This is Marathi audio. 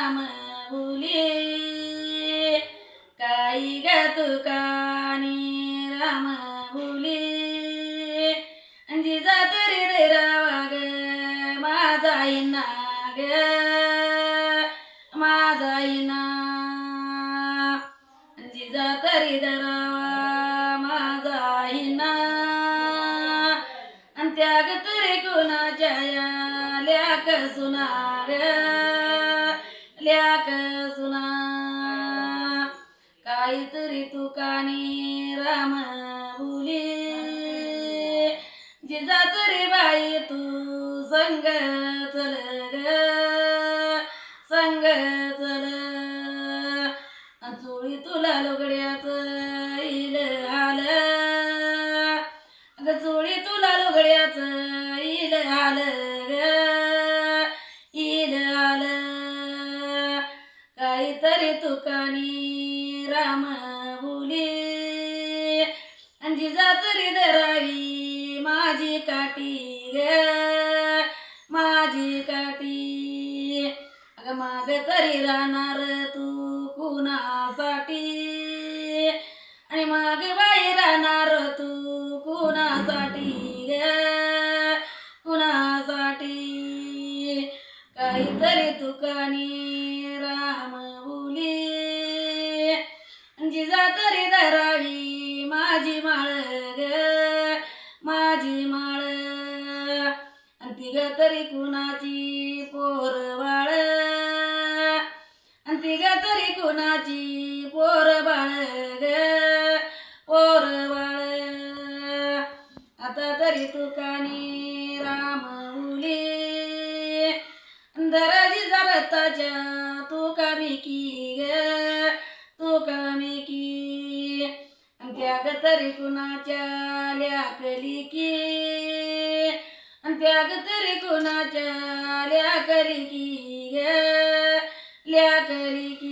राम बोले काही ग तुकानी राम बोले जिजा तरी रे रावा ग माझा इना ग माझा इना. जिजा तरी दरावा माझा इना. त्याग तरी कोणाच्या या ल्याक सुना ग ल्याक सुना. काहीतरी तुकानी राम बोली. जिजा तरी बाई तू संग चल ग. संग चल. चोळी तुला लुगड्याच इल हाल. ग चोळी तुला लुगड्याच इल हाल ग. तुकानी राम बोली. आणि जिजा तरी धरावी माझी काठी ग माझी काठी. अग माग तरी राहणार तू कुणासाठी? आणि माग बाई राहणार तू कुणासाठी ग कुणासाठी? काहीतरी तुकानी जिजा तरी धरावी माझी माळ ग माझी माळ. आणि तिघ तरी कुणाची पोर बाळ? आणि तिघ तरी कुणाची पोर बाळ ग? पोर बाळ. आता तरी तुकानी राम बोली दराजी जरताच्या तू कमी की तरी कुणाच्या ल्याकली की? त्याग तरी कुणाच्या करी की ल्याकली की